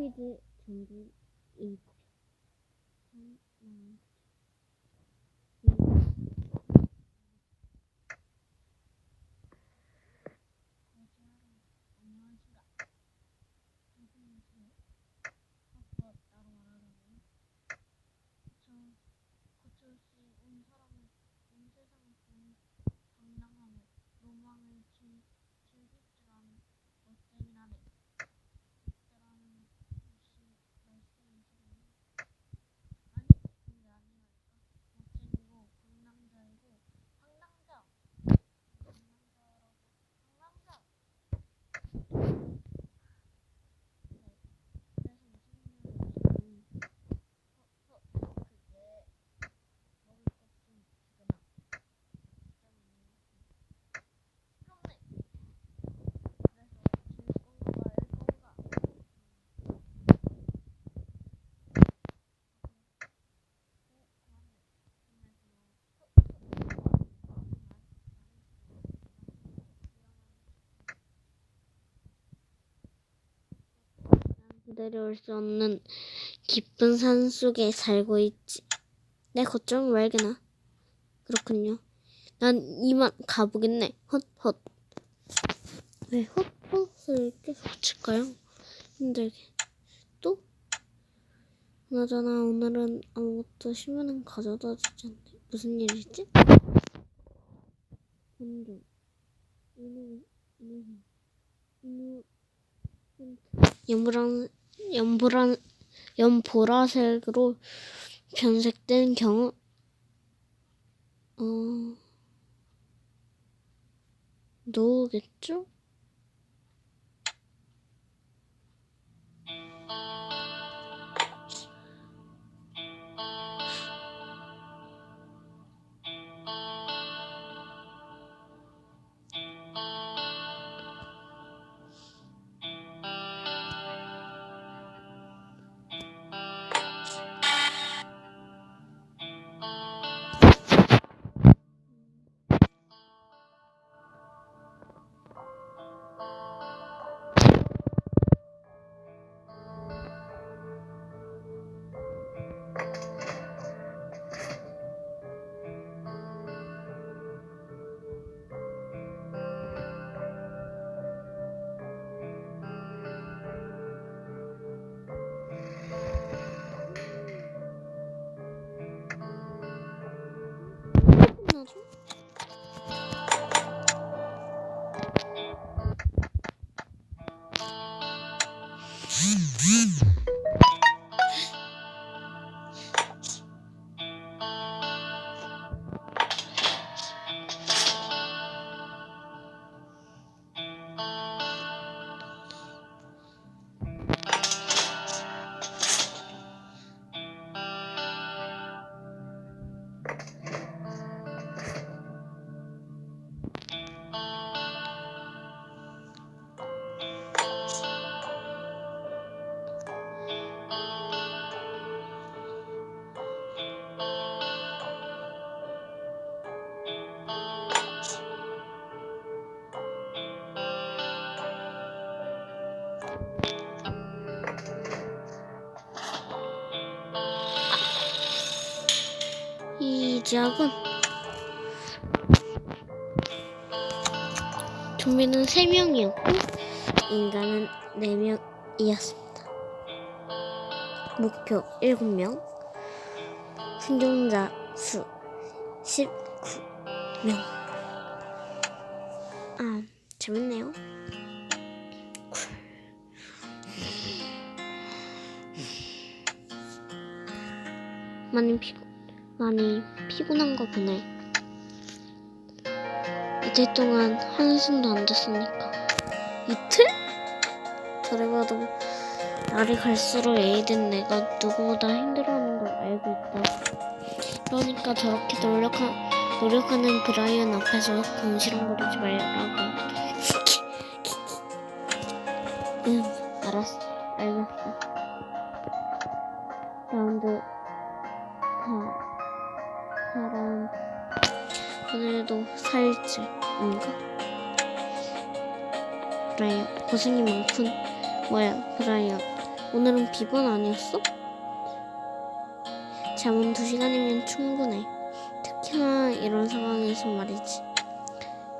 퀴즈 준비 2 내려올 수 없는 깊은 산 속에 살고 있지. 내 걱정을 말게나. 그렇군요. 난 이만 가보겠네. 헛 헛. 왜 헛 헛을 계속 칠까요? 힘들게. 또? 그나저나 오늘은 아무것도 신문은 가져다 주지 않네. 무슨 일이지? 본종. 이누, 이누, 이누, 연보라, 연보라, 연보라색으로 변색된 경우, 어, 노우겠죠? 나 지역은 좀비는 3명이었고 인간은 4명이었습니다. 목표 7명 생존자 수 19명 아 재밌네요. 많이 피곤 많이 피곤한가 보네. 이틀 동안 한숨도 안 잤으니까. 이틀? 저래봐도 날이 갈수록 에이든 내가 누구보다 힘들어하는 걸 알고 있다. 그러니까 저렇게 노력하, 노력하는 브라이언 앞에서 궁시렁거리지 말라고. 뭐야 브라이언 오늘은 비번 아니었어? 잠은 두 시간이면 충분해. 특히나 이런 상황에서 말이지.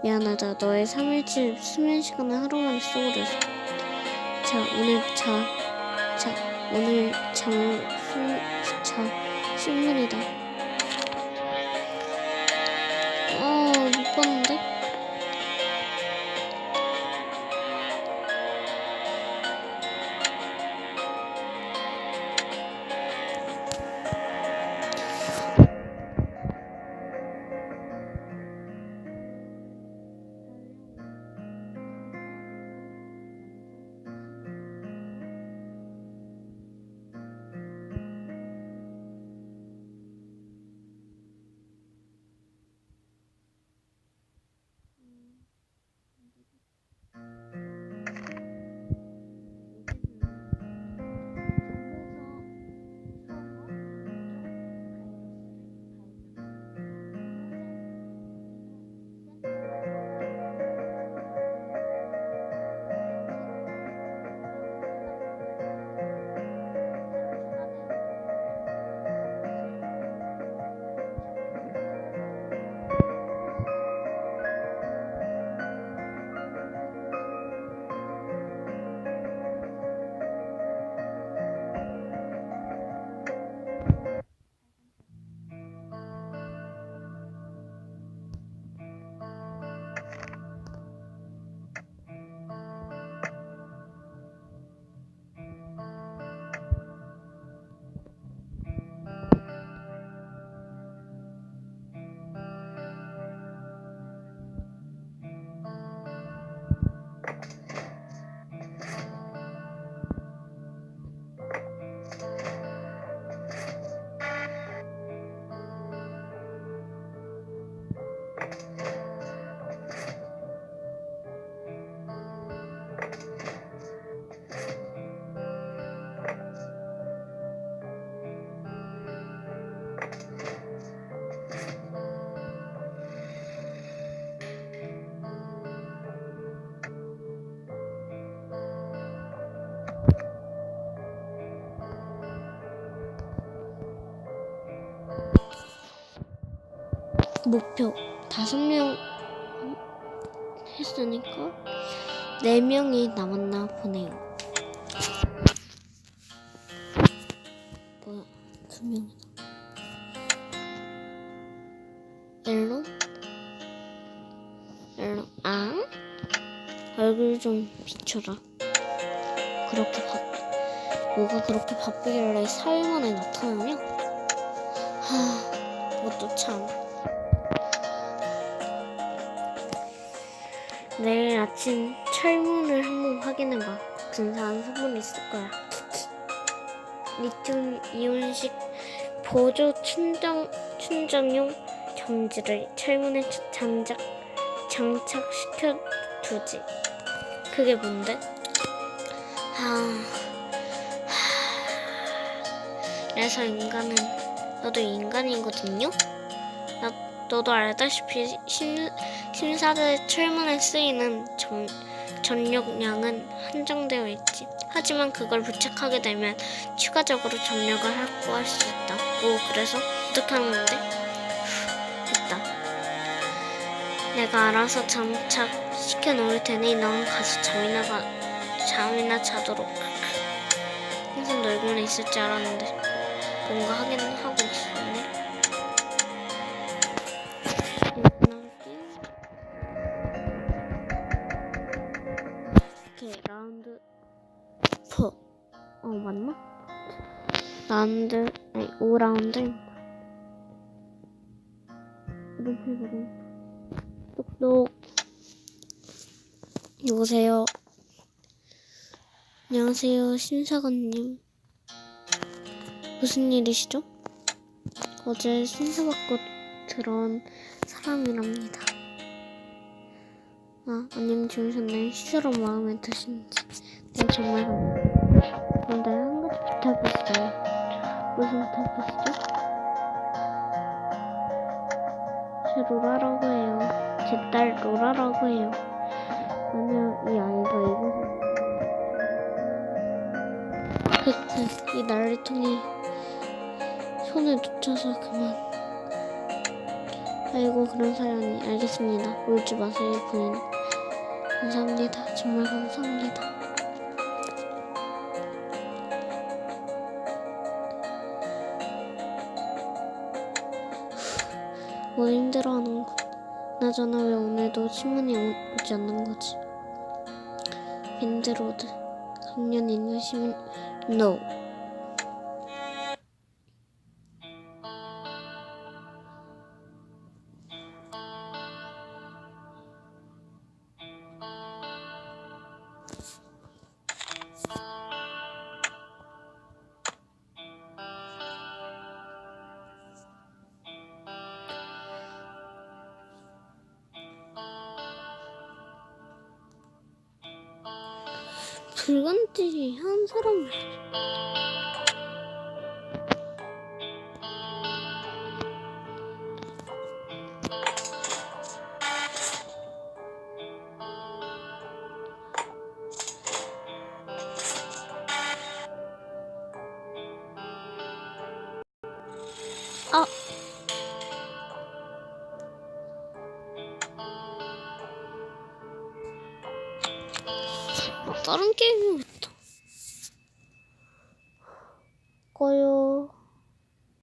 미안하다. 너의 3일치 수면 시간을 하루 만에 써버려서. 자, 오늘 자. 자, 오늘 잠을 수, 자, 신문이다. 아, 못 봤는데? 목표 다섯 명 했으니까 네 명이 남았나 보네요. 뭐야 두 명이다. 옐로 옐로 아 얼굴 좀 비춰라. 그렇게 바 뭐가 그렇게 바쁘길래 사흘 만에 나타나냐? 하 그것도 참. 내일 아침 철문을 한번 확인해봐. 근사한 소문이 있을 거야. 리튬 이온식 보조 충전 충전용 전지를 철문에 장작 장착시켜 두지. 그게 뭔데? 하... 하... 그래서 인간은 너도 인간이거든요. 나 너도 알다시피 심, 심사대 철문에 쓰이는 전, 전력량은 한정되어 있지. 하지만 그걸 부착하게 되면 추가적으로 전력을 확보할 수 있다. 오, 그래서 어떻게 하는 건데? 후, 됐다. 내가 알아서 장착시켜 놓을 테니 넌 가서 잠이나 가, 잠이나 자도록. 항상 놀고는 있을 줄 알았는데 뭔가 하긴 하고 있었네. 라운드 아니 5라운드입니다. 이렇게 그래. 똑똑. 여보세요. 안녕하세요 심사관님. 무슨 일이시죠? 어제 심사받고 들어온 사람이랍니다. 아, 안녕히 주무셨나요? 시스러 마음에 드시는지. 네, 정말 감사합니다. 제 로라라고 해요. 제 딸 로라라고 해요. 아니요, 이 아이가 흑흑 이 난리통이 손을 놓쳐서 그만. 아이고 그런 사연이. 알겠습니다. 울지 마세요 부인. 감사합니다. 정말 감사합니다 나저나 왜 오늘도 신문이 오- 오지 않는 거지? 밴드로드. 강연 있는 시민 NO 불간지 한 사람. 아 다른 게임이